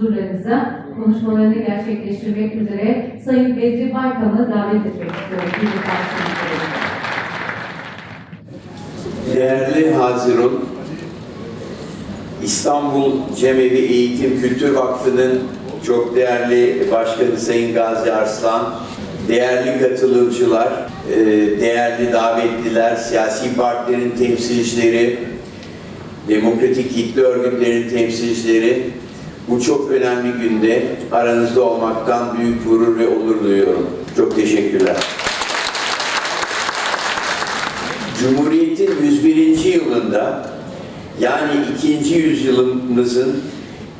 huzurlarınıza konuşmalarını gerçekleştirmek üzere Sayın Bedri Baykam'ı davet etmek istiyorum. Değerli Hazirun, İstanbul Cemevi Eğitim Kültür Vakfı'nın çok değerli başkanı Sayın Gazi Arslan, değerli katılımcılar, e, değerli davetliler, siyasi partilerin temsilcileri, demokratik kitle örgütlerin temsilcileri, bu çok önemli günde aranızda olmaktan büyük gurur ve onur duyuyorum. Çok teşekkürler. Cumhuriyet'in 101. yılında yani ikinci yüzyılımızın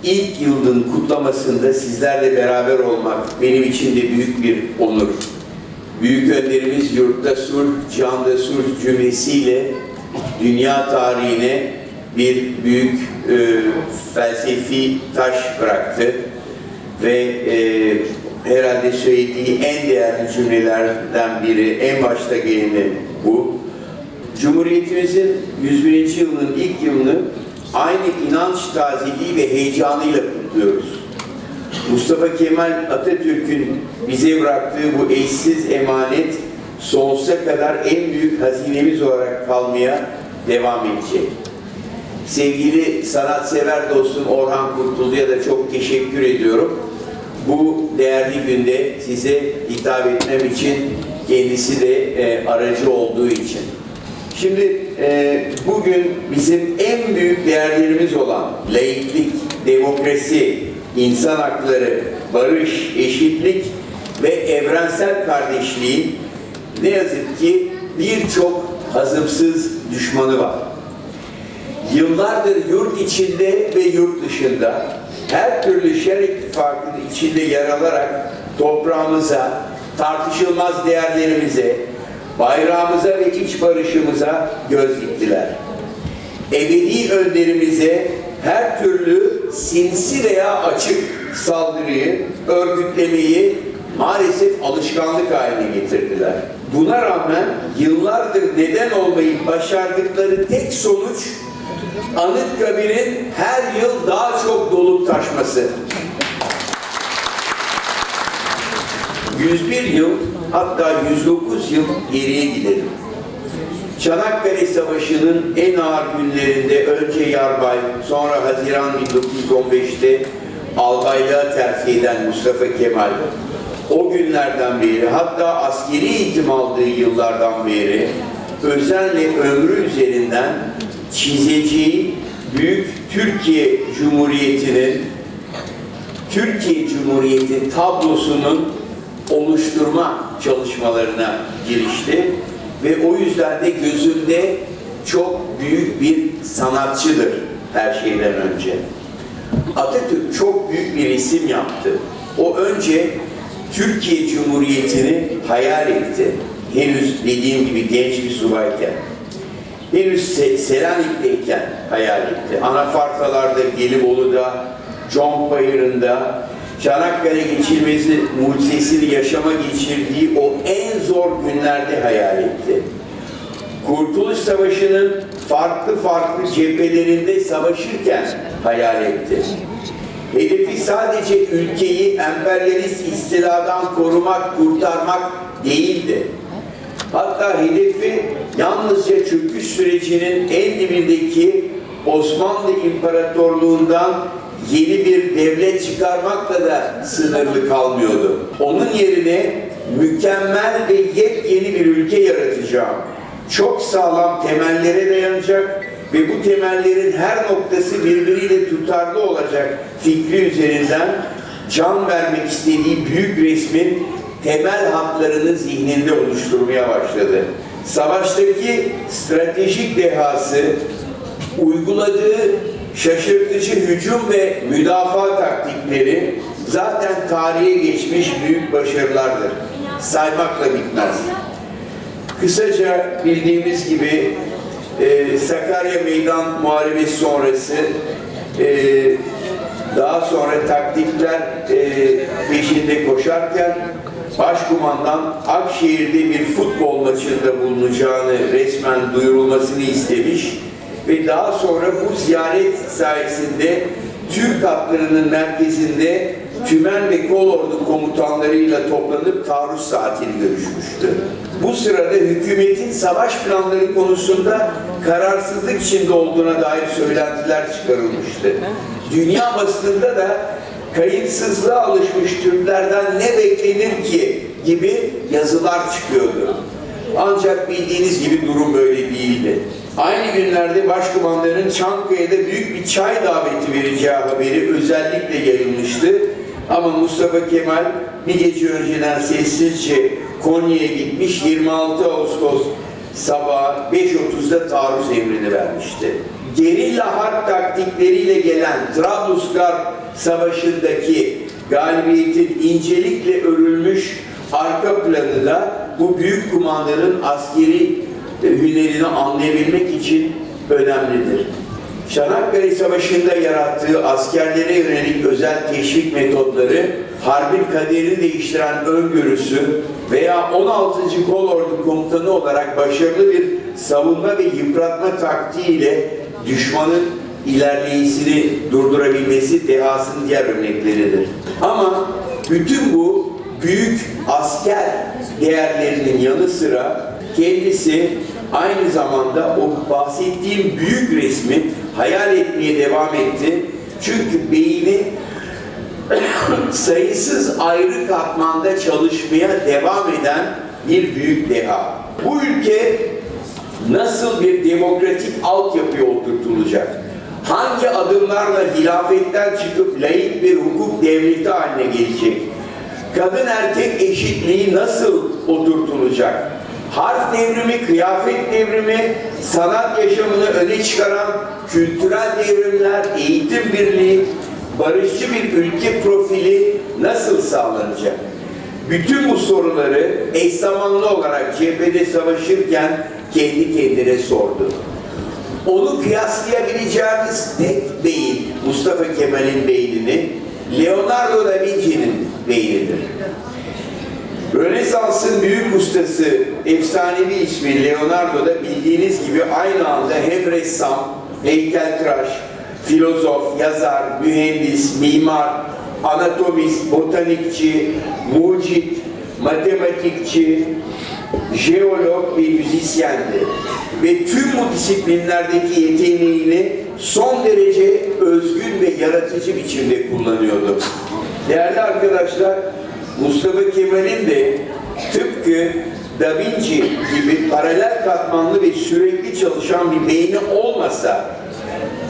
ilk yılının kutlamasında sizlerle beraber olmak benim için de büyük bir onur. Büyük önderimiz Yurtta Sulh, Canda Sulh cümlesiyle dünya tarihine bir büyük e, felsefi taş bıraktı ve e, herhalde söylediği en değerli cümlelerden biri, en başta geleni bu. Cumhuriyetimizin 101. yılının ilk yılını aynı inanç tazeliği ve heyecanıyla kutluyoruz. Mustafa Kemal Atatürk'ün bize bıraktığı bu eşsiz emanet sonsuza kadar en büyük hazinemiz olarak kalmaya devam edecek. Sevgili sanatsever dostum Orhan Kurtullu'ya da çok teşekkür ediyorum. Bu değerli günde size hitap etmem için kendisi de e, aracı olduğu için. Şimdi e, bugün bizim en büyük değerlerimiz olan laiklik, demokrasi, insan hakları, barış, eşitlik ve evrensel kardeşliğin ne yazık ki birçok hazımsız düşmanı var. Yıllardır yurt içinde ve yurt dışında her türlü şer ittifakının içinde yer alarak toprağımıza, tartışılmaz değerlerimize, bayrağımıza ve iç barışımıza göz diktiler. Ebedi önderimize her türlü sinsi veya açık saldırıyı, örgütlemeyi maalesef alışkanlık haline getirdiler. Buna rağmen yıllardır neden olmayı başardıkları tek sonuç Anıtkabir'in her yıl daha çok dolup taşması. 101 yıl hatta 109 yıl geriye gidelim. Çanakkale Savaşı'nın en ağır günlerinde önce yarbay, sonra Haziran 1915'te albaylığa terfi eden Mustafa Kemal, o günlerden beri hatta askeri eğitim aldığı yıllardan beri özenle ömrü üzerinden çizeceği büyük Türkiye Cumhuriyeti'nin Türkiye Cumhuriyeti tablosunun oluşturma çalışmalarına girişti ve o yüzden de gözümde çok büyük bir sanatçıdır her şeyden önce. Atatürk çok büyük bir resim yaptı. O önce Türkiye Cumhuriyeti'ni hayal etti. Henüz dediğim gibi genç bir subayken. Henüz Se Selanik'teyken hayal etti. Anafartalarda, Gelibolu'da, John Bayırı'nda, Çanakkale geçirmesi mucizesini yaşama geçirdiği o en zor günlerde hayal etti. Kurtuluş Savaşı'nın farklı farklı cephelerinde savaşırken hayal etti. Hedefi sadece ülkeyi emperyalist istiladan korumak, kurtarmak değildi. Hatta hedefi yalnızca çöküş sürecinin en dibindeki Osmanlı İmparatorluğundan yeni bir devlet çıkarmakla da sınırlı kalmıyordu. Onun yerine mükemmel ve yepyeni bir ülke yaratacağım. Çok sağlam temellere dayanacak ve bu temellerin her noktası birbiriyle tutarlı olacak fikri üzerinden can vermek istediği büyük resmin temel hatlarını zihninde oluşturmaya başladı. Savaştaki stratejik dehası, uyguladığı şaşırtıcı hücum ve müdafaa taktikleri zaten tarihe geçmiş büyük başarılardır. Saymakla bitmez. Kısaca bildiğimiz gibi e, Sakarya Meydan Muharebesi sonrası e, daha sonra taktikler e, peşinde koşarken Başkumandan Akşehir'de bir futbol maçında bulunacağını resmen duyurulmasını istemiş ve daha sonra bu ziyaret sayesinde Türk hatlarının merkezinde tümen ve kolordu komutanlarıyla toplanıp taarruz saatini görüşmüştü. Bu sırada hükümetin savaş planları konusunda kararsızlık içinde olduğuna dair söylentiler çıkarılmıştı. Dünya basınında da kayıtsızlığa alışmış Türklerden ne beklenir ki gibi yazılar çıkıyordu. Ancak bildiğiniz gibi durum böyle değildi. Aynı günlerde Başkumandanın Çankaya'da büyük bir çay daveti vereceği haberi özellikle yayılmıştı. Ama Mustafa Kemal bir gece önceden sessizce Konya'ya gitmiş 26 Ağustos sabahı 5.30'da taarruz emrini vermişti. Gerilla harp taktikleriyle gelen Trablusgarp Savaşı'ndaki galibiyetin incelikle örülmüş arka planı da bu büyük kumandanın askeri e, hünerini anlayabilmek için önemlidir. Çanakkale Savaşı'nda yarattığı askerlere yönelik özel teşvik metotları, harbin kaderini değiştiren öngörüsü veya 16. Kolordu komutanı olarak başarılı bir savunma ve yıpratma taktiğiyle düşmanın ilerleyişini durdurabilmesi dehasının diğer örnekleridir. Ama bütün bu büyük asker değerlerinin yanı sıra kendisi aynı zamanda o bahsettiğim büyük resmi hayal etmeye devam etti. Çünkü beyni sayısız ayrı katmanda çalışmaya devam eden bir büyük deha. Bu ülke nasıl bir demokratik altyapıya oturtulacak? Hangi adımlarla hilafetten çıkıp laik bir hukuk devleti haline gelecek? Kadın erkek eşitliği nasıl oturtulacak? Harf devrimi, kıyafet devrimi, sanat yaşamını öne çıkaran kültürel devrimler, eğitim birliği, barışçı bir ülke profili nasıl sağlanacak? Bütün bu soruları eş zamanlı olarak cephede savaşırken kendi kendine sordu. Onu kıyaslayabileceğimiz tek beyin Mustafa Kemal'in beynini Leonardo da Vinci'nin beynidir. Rönesans'ın büyük ustası, efsanevi ismi Leonardo da bildiğiniz gibi aynı anda hem ressam, heykeltıraş, filozof, yazar, mühendis, mimar, anatomist, botanikçi, mucit, matematikçi, jeolog ve müzisyendi. Ve tüm bu disiplinlerdeki yeteneğini son derece özgün ve yaratıcı biçimde kullanıyordu. Değerli arkadaşlar, Mustafa Kemal'in de tıpkı Da Vinci gibi paralel katmanlı ve sürekli çalışan bir beyni olmasa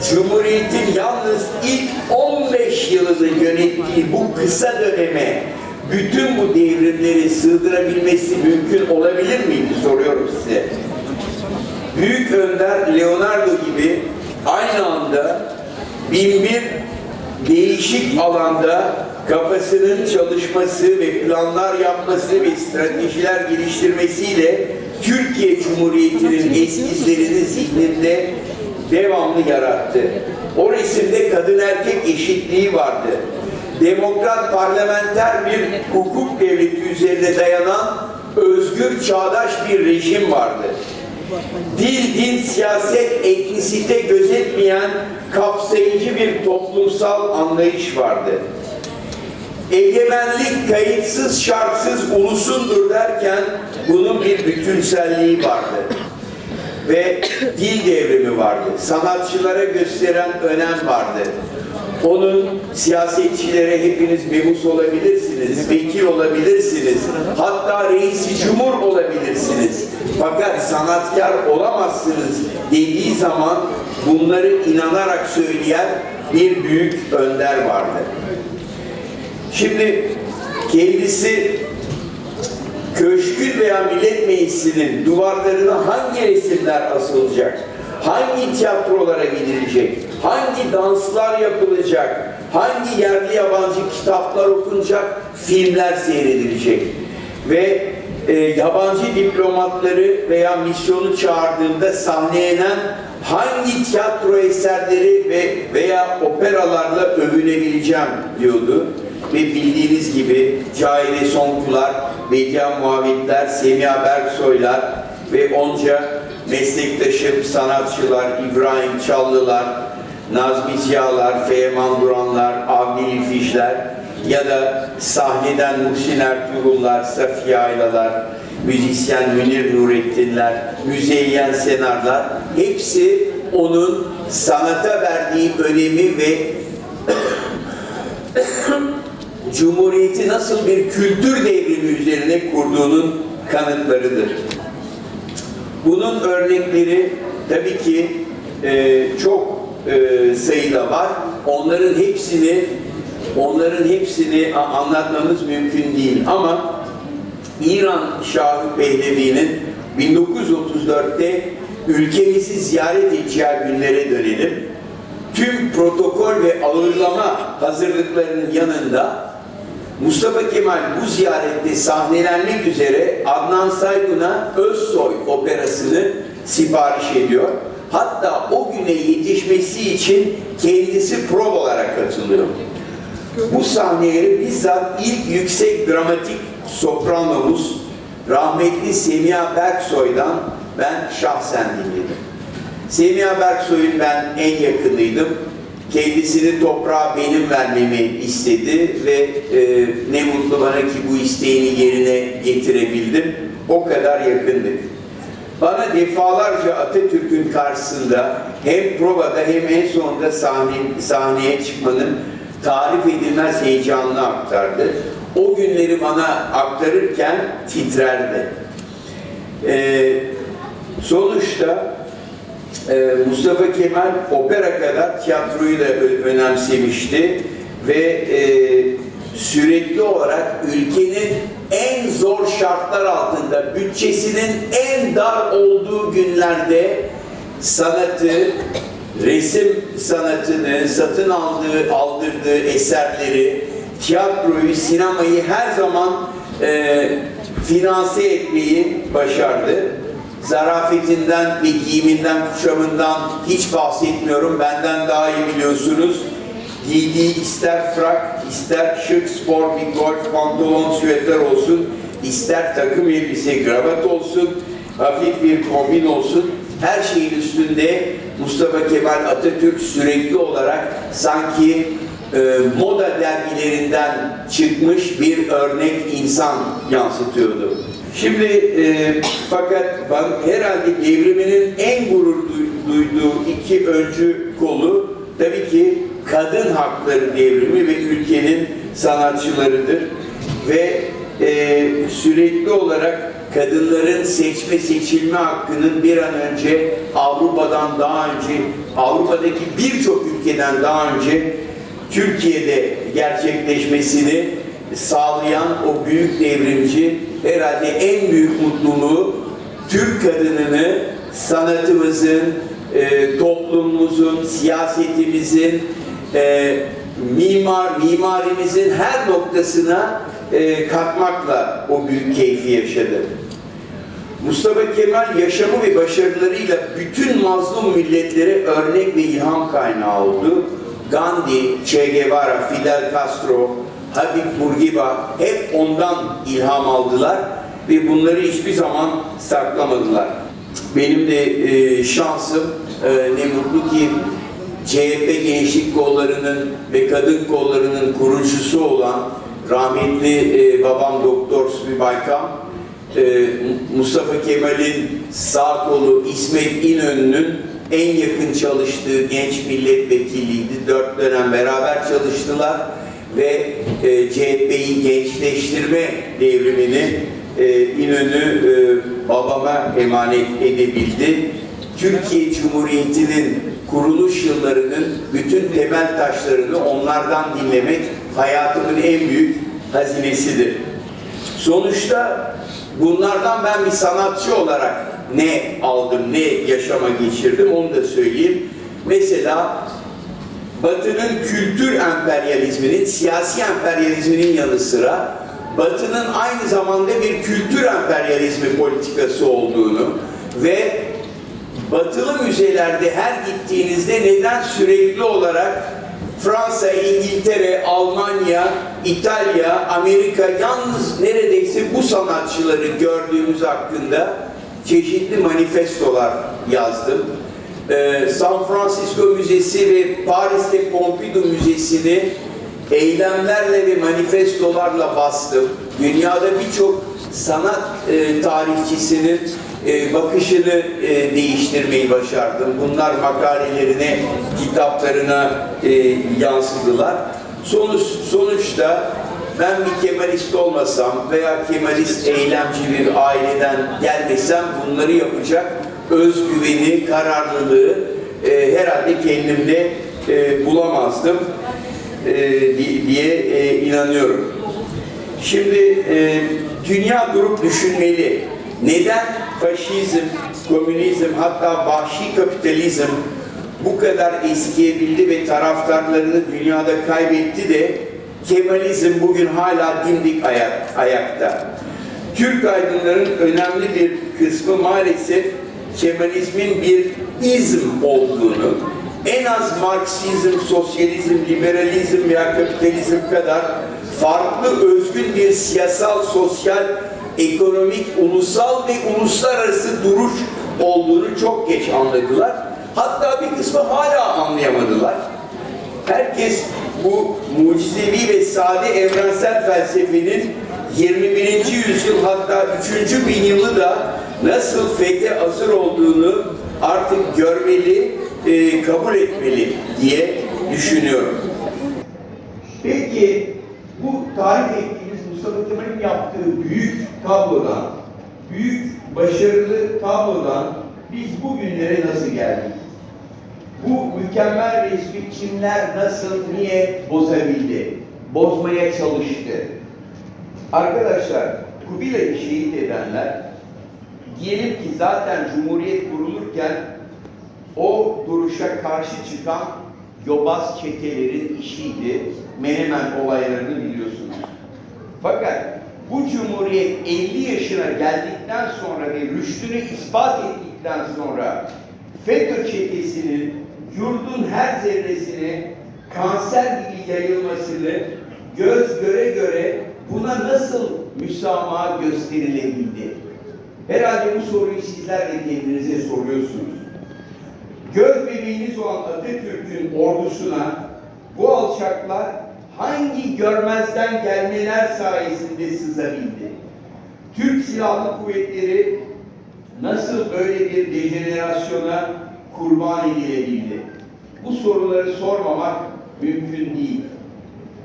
Cumhuriyet'in yalnız ilk 15 yılını yönettiği bu kısa döneme bütün bu devrimleri sığdırabilmesi mümkün olabilir miydi soruyorum size. Büyük Önder Leonardo gibi aynı anda bin bir değişik alanda kafasının çalışması ve planlar yapması ve stratejiler geliştirmesiyle Türkiye Cumhuriyeti'nin eskizlerini zihninde devamlı yarattı. O resimde kadın erkek eşitliği vardı. Demokrat parlamenter bir hukuk devleti üzerine dayanan özgür çağdaş bir rejim vardı. Dil, din, siyaset, etnisite gözetmeyen kapsayıcı bir toplumsal anlayış vardı. Egemenlik kayıtsız şartsız ulusundur derken bunun bir bütünselliği vardı. Ve dil devrimi vardı. Sanatçılara gösteren önem vardı. Onun siyasetçilere hepiniz memus olabilirsiniz, vekil olabilirsiniz, hatta reisi cumhur olabilirsiniz. Fakat sanatkar olamazsınız dediği zaman bunları inanarak söyleyen bir büyük önder vardı. Şimdi kendisi köşkün veya millet meclisinin duvarlarına hangi resimler asılacak? Hangi tiyatrolara gidilecek? Hangi danslar yapılacak? Hangi yerli yabancı kitaplar okunacak? Filmler seyredilecek? Ve e, yabancı diplomatları veya misyonu çağırdığında sahnelenen hangi tiyatro eserleri ve veya operalarla övünebileceğim diyordu. Ve bildiğiniz gibi Cahide Sonkular, Medya Muavitler, Semiha Berksoylar ve onca meslektaşım, sanatçılar, İbrahim Çallılar, Nazmi Ziyalar, Feğman Duranlar, Avni İlfişler ya da sahneden Muhsin Ertuğrullar, Safiye Aylalar, müzisyen Münir Nurettinler, Müzeyyen Senarlar hepsi onun sanata verdiği önemi ve Cumhuriyeti nasıl bir kültür devrimi üzerine kurduğunun kanıtlarıdır. Bunun örnekleri tabii ki e, çok e, sayıda var. Onların hepsini onların hepsini anlatmamız mümkün değil ama İran Şahı Pehlevi'nin 1934'te ülkemizi ziyaret edeceği günlere dönelim. Tüm protokol ve ağırlama hazırlıklarının yanında Mustafa Kemal bu ziyarette sahnelenmek üzere Adnan Saygun'a Özsoy operasını sipariş ediyor. Hatta o güne yetişmesi için kendisi prova olarak katılıyor. Bu sahneye bizzat ilk yüksek dramatik sopranomuz rahmetli Semiha Berksoy'dan ben şahsen dinledim. Semiha Berksoy'un ben en yakınıydım. Kendisini toprağa benim vermemi istedi ve e, ne mutlu bana ki bu isteğini yerine getirebildim. O kadar yakındık. Bana defalarca Atatürk'ün karşısında hem provada hem en sonunda sahne, sahneye çıkmanın tarif edilmez heyecanını aktardı. O günleri bana aktarırken titrerdi. Ee, sonuçta Mustafa Kemal opera kadar tiyatroyu da önemsemişti ve e, sürekli olarak ülkenin en zor şartlar altında bütçesinin en dar olduğu günlerde sanatı, resim sanatını, satın aldığı, aldırdığı eserleri, tiyatroyu, sinemayı her zaman e, finanse etmeyi başardı zarafetinden ve giyiminden, kuşamından hiç bahsetmiyorum. Benden daha iyi biliyorsunuz. Giydiği ister frak, ister şık spor bir golf pantolon, süveter olsun, ister takım elbise, kravat olsun, hafif bir kombin olsun. Her şeyin üstünde Mustafa Kemal Atatürk sürekli olarak sanki e, moda dergilerinden çıkmış bir örnek insan yansıtıyordu. Şimdi e, fakat ben, herhalde devriminin en gurur duy- duyduğu iki öncü kolu tabii ki kadın hakları devrimi ve ülkenin sanatçılarıdır. Ve e, sürekli olarak kadınların seçme seçilme hakkının bir an önce Avrupa'dan daha önce Avrupa'daki birçok ülkeden daha önce Türkiye'de gerçekleşmesini sağlayan o büyük devrimci herhalde en büyük mutluluğu Türk kadınını sanatımızın, e, toplumumuzun, siyasetimizin, e, mimar, mimarimizin her noktasına e, katmakla o büyük keyfi yaşadı. Mustafa Kemal yaşamı ve başarılarıyla bütün mazlum milletlere örnek ve ilham kaynağı oldu. Gandhi, Che Guevara, Fidel Castro, Habib Bourguiba hep ondan ilham aldılar ve bunları hiçbir zaman saklamadılar. Benim de e, şansım e, ne mutlu ki CHP gençlik kollarının ve kadın kollarının kurucusu olan rahmetli e, babam Doktor Sübü Baykam e, Mustafa Kemal'in sağ kolu İsmet İnönü'nün en yakın çalıştığı genç milletvekiliydi. Dört dönem beraber çalıştılar ve e, CHP'yi gençleştirme devrimini e, İnönü e, babama emanet edebildi. Türkiye Cumhuriyeti'nin kuruluş yıllarının bütün temel taşlarını onlardan dinlemek hayatımın en büyük hazinesidir. Sonuçta bunlardan ben bir sanatçı olarak ne aldım, ne yaşama geçirdim onu da söyleyeyim. Mesela Batı'nın kültür emperyalizminin, siyasi emperyalizminin yanı sıra Batı'nın aynı zamanda bir kültür emperyalizmi politikası olduğunu ve Batılı müzelerde her gittiğinizde neden sürekli olarak Fransa, İngiltere, Almanya, İtalya, Amerika yalnız neredeyse bu sanatçıları gördüğümüz hakkında çeşitli manifestolar yazdım. E, San Francisco Müzesi ve Paris'te Pompidou Müzesi'ni eylemlerle ve manifestolarla bastım. Dünyada birçok sanat e, tarihçisinin e, bakışını e, değiştirmeyi başardım. Bunlar makalelerine, kitaplarına e, yansıdılar. Sonuç, sonuçta ben bir Kemalist olmasam veya Kemalist eylemci bir aileden gelmesem bunları yapacak özgüveni, kararlılığı e, herhalde kendimde e, bulamazdım e, di- diye e, inanıyorum. Şimdi e, dünya durup düşünmeli. Neden faşizm, komünizm hatta vahşi kapitalizm bu kadar eskiyebildi ve taraftarlarını dünyada kaybetti de Kemalizm bugün hala dimdik ayak, ayakta. Türk aydınların önemli bir kısmı maalesef Kemalizmin bir izm olduğunu, en az Marksizm, sosyalizm, liberalizm veya kapitalizm kadar farklı özgün bir siyasal, sosyal, ekonomik, ulusal ve uluslararası duruş olduğunu çok geç anladılar. Hatta bir kısmı hala anlayamadılar. Herkes bu mucizevi ve sade evrensel felsefenin 21. yüzyıl hatta 3. bin yılı da nasıl fethe hazır olduğunu artık görmeli, e, kabul etmeli diye düşünüyorum. Peki bu tarif ettiğimiz Mustafa Kemal'in yaptığı büyük tablodan, büyük başarılı tablodan biz bugünlere nasıl geldik? Bu mükemmel resmi kimler nasıl, niye bozabildi? Bozmaya çalıştı. Arkadaşlar, Kubilay'ı şehit edenler, diyelim ki zaten Cumhuriyet kurulurken o duruşa karşı çıkan yobaz çetelerin işiydi. Menemen olaylarını biliyorsunuz. Fakat bu Cumhuriyet 50 yaşına geldikten sonra ve rüştünü ispat ettikten sonra FETÖ çetesinin yurdun her zerresine kanser gibi yayılmasını göz göre göre buna nasıl müsamaha gösterilebildi? Herhalde bu soruyu sizler de kendinize soruyorsunuz. Göz bebeğiniz olan Atatürk'ün ordusuna bu alçaklar hangi görmezden gelmeler sayesinde sızabildi? Türk Silahlı Kuvvetleri nasıl böyle bir dejenerasyona kurban edilebildi? Bu soruları sormamak mümkün değil.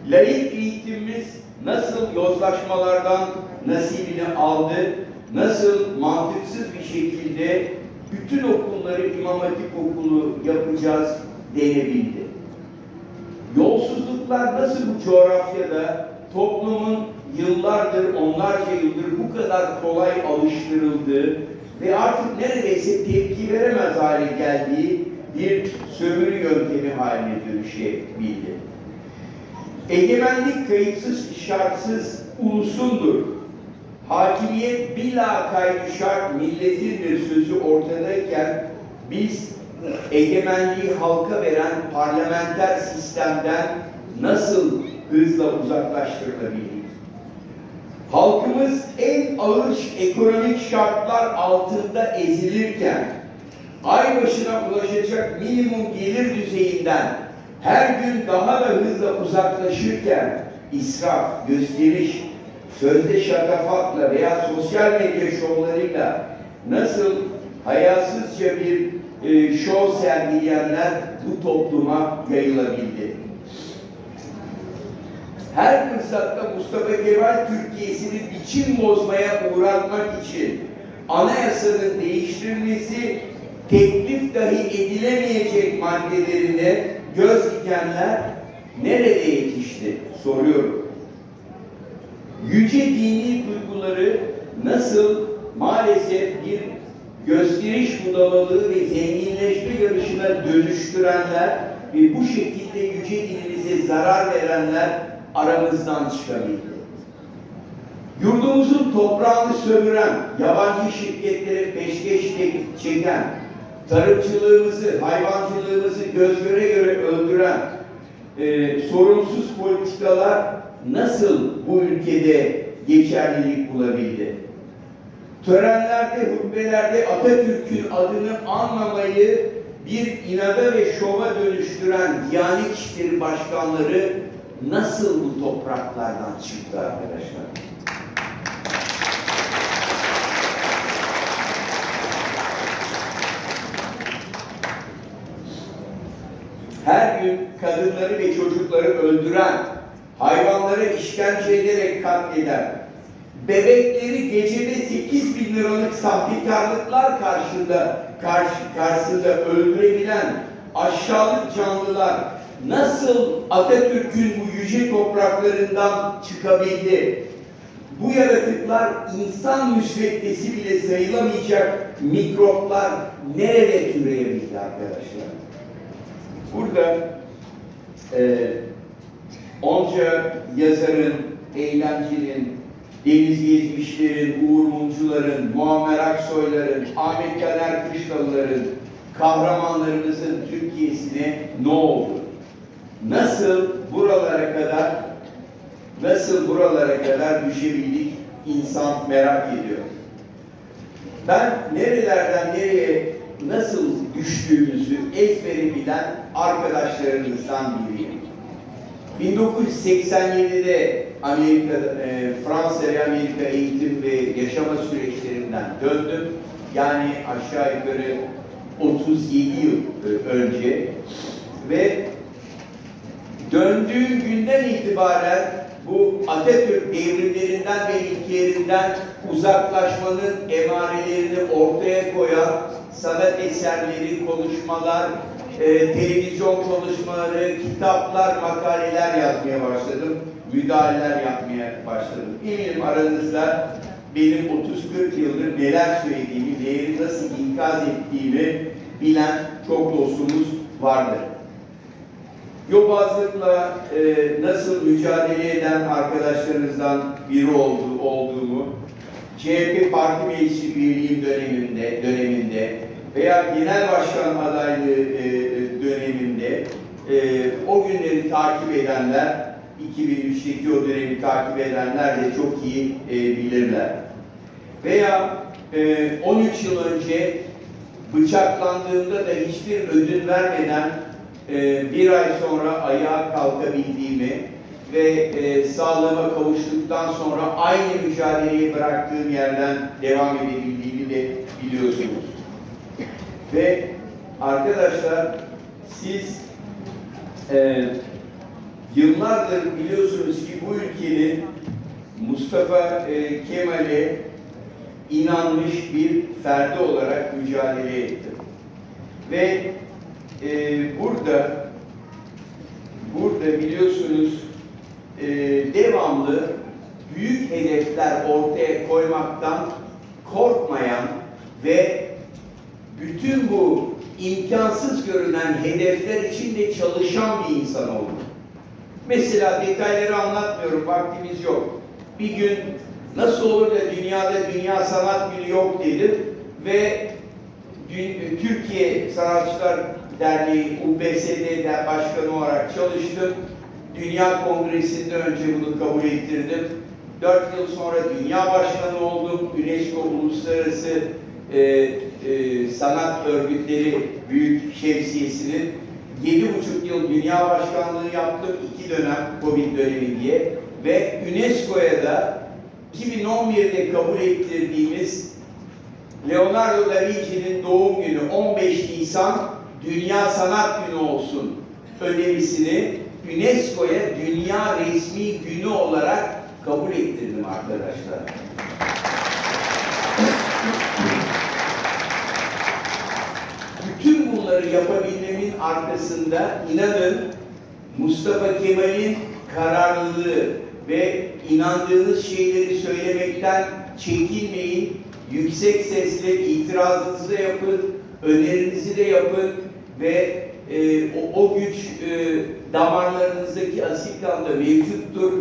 Laik eğitimimiz nasıl yozlaşmalardan nasibini aldı, nasıl mantıksız bir şekilde bütün okulları İmam Hatip okulu yapacağız denebildi. Yolsuzluklar nasıl bu coğrafyada toplumun yıllardır, onlarca yıldır bu kadar kolay alıştırıldığı ve artık neredeyse tepki veremez hale geldiği bir sömürü yöntemi haline dönüşebildi. Egemenlik kayıtsız şartsız ulusundur. Hakimiyet bila kaydı şart milletindir sözü ortadayken biz egemenliği halka veren parlamenter sistemden nasıl hızla uzaklaştırılabildik? Halkımız en ağır ekonomik şartlar altında ezilirken ay başına ulaşacak minimum gelir düzeyinden her gün daha da hızla uzaklaşırken israf, gösteriş, sözde şatafatla veya sosyal medya şovlarıyla nasıl hayasızca bir e, şov sergileyenler bu topluma yayılabildi. Her fırsatta Mustafa Kemal Türkiye'sini biçim bozmaya uğratmak için anayasanın değiştirilmesi teklif dahi edilemeyecek maddelerine göz dikenler nerede yetişti soruyorum. Yüce dini duyguları nasıl maalesef bir gösteriş budalalığı ve zenginleşme yarışına dönüştürenler ve bu şekilde yüce dinimize zarar verenler aramızdan çıkabildi. Yurdumuzun toprağını sömüren, yabancı şirketlere peşkeş çeken, tarımcılığımızı, hayvancılığımızı göz göre göre öldüren e, sorumsuz politikalar nasıl bu ülkede geçerlilik bulabildi? Törenlerde, hutbelerde Atatürk'ün adını anmamayı bir inada ve şova dönüştüren Diyanet İşleri Başkanları nasıl bu topraklardan çıktı arkadaşlar? her gün kadınları ve çocukları öldüren, hayvanlara işkence ederek katleden, bebekleri gecede 8 bin liralık sahtekarlıklar karşında, karşı, karşısında öldürebilen aşağılık canlılar nasıl Atatürk'ün bu yüce topraklarından çıkabildi? Bu yaratıklar insan müsveddesi bile sayılamayacak mikroplar nerede türeyebildi arkadaşlar? Burada e, onca yazarın, eylemcinin, Deniz Gezmişlerin, Uğur Mumcuların, Muammer Aksoyların, Ahmet Caner Kışlalıların, kahramanlarımızın Türkiye'sine ne oldu? Nasıl buralara kadar nasıl buralara kadar düşebildik insan merak ediyor. Ben nerelerden nereye nasıl düştüğümüzü ezbere bilen arkadaşlarımızdan biriyim. 1987'de Amerika, e, Fransa ve Amerika eğitim ve yaşama süreçlerinden döndüm. Yani aşağı yukarı 37 yıl önce ve döndüğüm günden itibaren bu Atatürk devrimlerinden ve ilkelerinden uzaklaşmanın emarelerini ortaya koyan sanat eserleri, konuşmalar, e, televizyon konuşmaları, kitaplar, makaleler yazmaya başladım. Müdahaleler yapmaya başladım. Eminim aranızda benim 30-40 yıldır neler söylediğimi, neleri nasıl ikaz ettiğimi bilen çok dostumuz vardır. Yobazlıkla e, nasıl mücadele eden arkadaşlarınızdan biri oldu, olduğumu, CHP Parti Meclisi üyeliğim döneminde, döneminde veya genel başkan adaylığı e, döneminde e, o günleri takip edenler, 2003'teki o dönemi takip edenler de çok iyi e, bilirler. Veya e, 13 yıl önce bıçaklandığımda da hiçbir ödün vermeden e, bir ay sonra ayağa kalkabildiğimi ve e, sağlığıma kavuştuktan sonra aynı mücadeleyi bıraktığım yerden devam edebildiğimi de biliyorsunuz. Ve arkadaşlar siz e, yıllardır biliyorsunuz ki bu ülkenin Mustafa e, Kemal'e inanmış bir ferdi olarak mücadele ettim. Ve e, burada burada biliyorsunuz e, devamlı büyük hedefler ortaya koymaktan korkmayan ve bütün bu imkansız görünen hedefler için de çalışan bir insan oldum. Mesela detayları anlatmıyorum, vaktimiz yok. Bir gün nasıl olur da dünyada Dünya Sanat Günü yok dedim ve Türkiye Sanatçılar Derneği UBSD'de başkanı olarak çalıştım. Dünya Kongresi'nde önce bunu kabul ettirdim. Dört yıl sonra dünya başkanı oldum. UNESCO Uluslararası e, e, Sanat Örgütleri Büyük Şemsiyesi'nin yedi buçuk yıl dünya başkanlığı yaptım. iki dönem Covid dönemi diye. Ve UNESCO'ya da 2011'de kabul ettirdiğimiz Leonardo da Vinci'nin doğum günü 15 Nisan Dünya Sanat Günü olsun önerisini UNESCO'ya dünya resmi günü olarak kabul ettirdim arkadaşlar. Bütün bunları yapabilmemin arkasında inanın Mustafa Kemal'in kararlılığı ve inandığınız şeyleri söylemekten çekinmeyin. Yüksek sesle itirazınızı yapın, önerinizi de yapın ve e, o, o güç e, damarlarınızdaki asil kanda mevcuttur.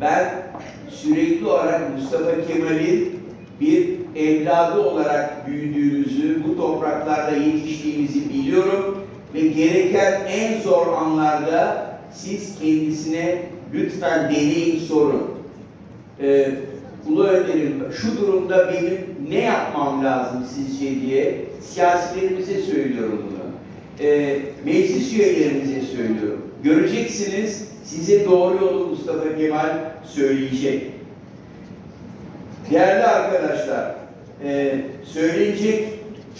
Ben sürekli olarak Mustafa Kemal'in bir evladı olarak büyüdüğümüzü, bu topraklarda yetiştiğimizi biliyorum ve gereken en zor anlarda siz kendisine lütfen deneyin sorun. Ee, Ulu Önder'im şu durumda benim ne yapmam lazım sizce diye siyasilerimize söylüyorum bunu. e, meclis üyelerimize söylüyorum. Göreceksiniz size doğru yolu Mustafa Kemal söyleyecek. Değerli arkadaşlar, e, söyleyecek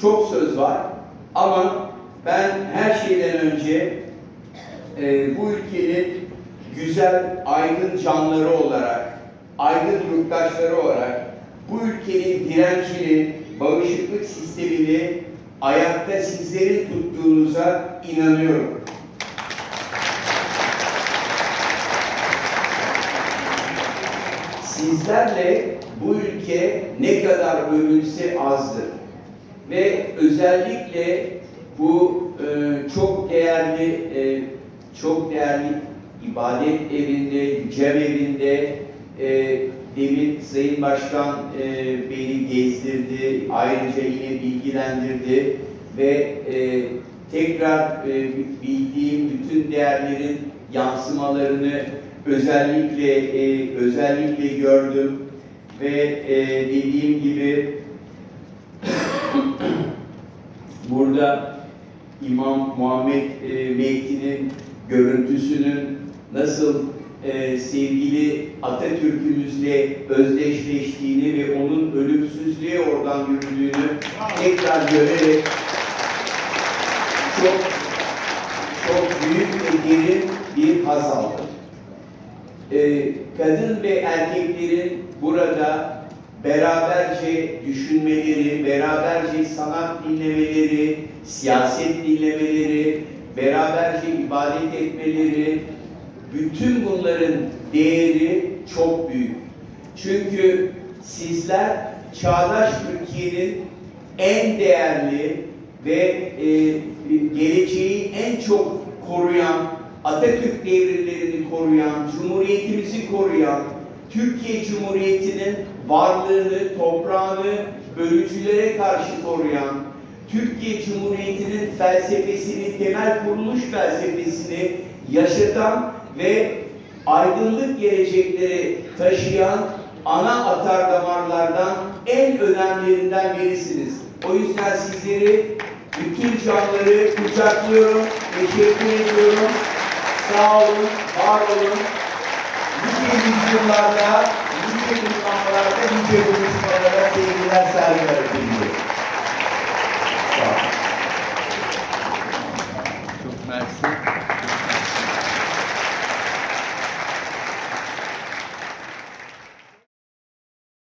çok söz var ama ben her şeyden önce e, bu ülkenin güzel, aydın canları olarak, aydın yurttaşları olarak bu ülkenin direncini, bağışıklık sistemini ayakta sizlerin tuttuğunuza inanıyorum. Sizlerle bu ülke ne kadar övülse azdır. Ve özellikle bu e, çok değerli e, çok değerli ibadet evinde, cemevinde e, demin Sayın Başkan e, beni gezdirdi, ayrıca yine bilgilendirdi ve e, tekrar e, bildiğim bütün değerlerin yansımalarını özellikle e, özellikle gördüm ve e, dediğim gibi burada İmam Muhammed e, Mehdi'nin görüntüsünün nasıl e, sevgili Atatürk'ümüzle özdeşleştiğini ve onun ölümsüzlüğe oradan yürüdüğünü tekrar görerek çok çok büyük ve derin bir haz aldım. Ee, kadın ve erkeklerin burada beraberce düşünmeleri, beraberce sanat dinlemeleri, siyaset dinlemeleri, beraberce ibadet etmeleri, bütün bunların değeri çok büyük. Çünkü sizler çağdaş Türkiye'nin en değerli ve e, geleceği en çok koruyan, Atatürk devrimlerini koruyan, Cumhuriyetimizi koruyan, Türkiye Cumhuriyeti'nin varlığını, toprağını bölücülere karşı koruyan, Türkiye Cumhuriyeti'nin felsefesini, temel kuruluş felsefesini yaşatan ve aydınlık gelecekleri taşıyan ana atar damarlardan en önemlilerinden birisiniz. O yüzden sizleri bütün canları kucaklıyorum, teşekkür ediyorum. Sağ olun, var olun. Nice yüzyıllarda, nice buluşmalarda, nice buluşmalara sevgiler, saygılar hepinize. Çok mersi.